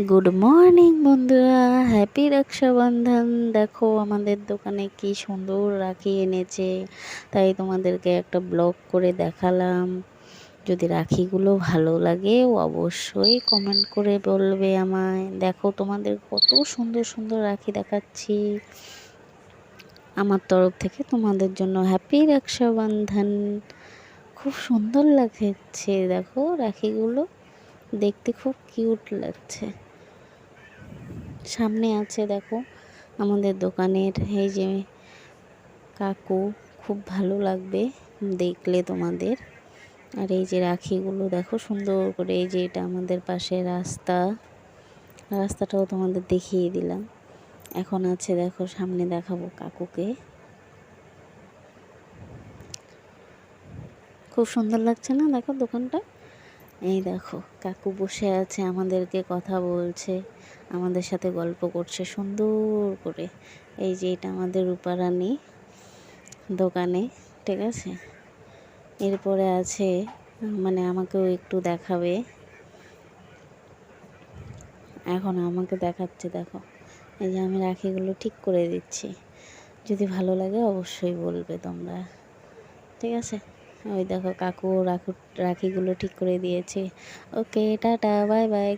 Good morning বন্ধুরা। Happy Rakshabandhan. দেখো, আমাদের দোকানে কি সুন্দর রাখি এনেছে। তাই তোমাদেরকে একটা ব্লগ করে দেখালাম। যদি রাখিগুলো ভালো লাগে ও অবশ্যই কমেন্ট করে বলবে আমায়। দেখো, তোমাদের কত সুন্দর সুন্দর রাখি দেখাচ্ছি। আমার তরফ থেকে তোমাদের জন্য হ্যাপি রক্ষাবন্ধন। খুব সুন্দর লাগছে, দেখো রাখিগুলো। দেখতে খুব কিউট লাগছে। সামনে আছে দেখো আমাদের দোকানের, এই যে কাকু, খুব ভালো লাগবে দেখলে তোমাদের। আর এই যে রাখিগুলো দেখো সুন্দর করে, এই যে এটা আমাদের পাশে রাস্তা, রাস্তাটাও তোমাদের দেখিয়ে দিলাম। এখন আছে দেখো সামনে দেখাবো কাকুকে। খুব সুন্দর লাগছে না দেখো দোকানটা? এই দেখো, কাকু বসে আছে, আমাদেরকে কথা বলছে, আমাদের সাথে গল্প করছে, সুন্দর করে। এই যে এটা আমাদের রূপারানী দোকানে, ঠিক আছে? এরপরে আছে মানে আমাকেও একটু দেখাবে। এখন আমাকে দেখাচ্ছে, দেখো। এই যে আমি রাখিগুলো ঠিক করে দিচ্ছি। যদি ভালো লাগে অবশ্যই বলবে তোমরা। ঠিক আছে? ওই দেখো কাকু রাখু রাখিগুলো ঠিক করে দিয়েছে। Okay tata bye bye.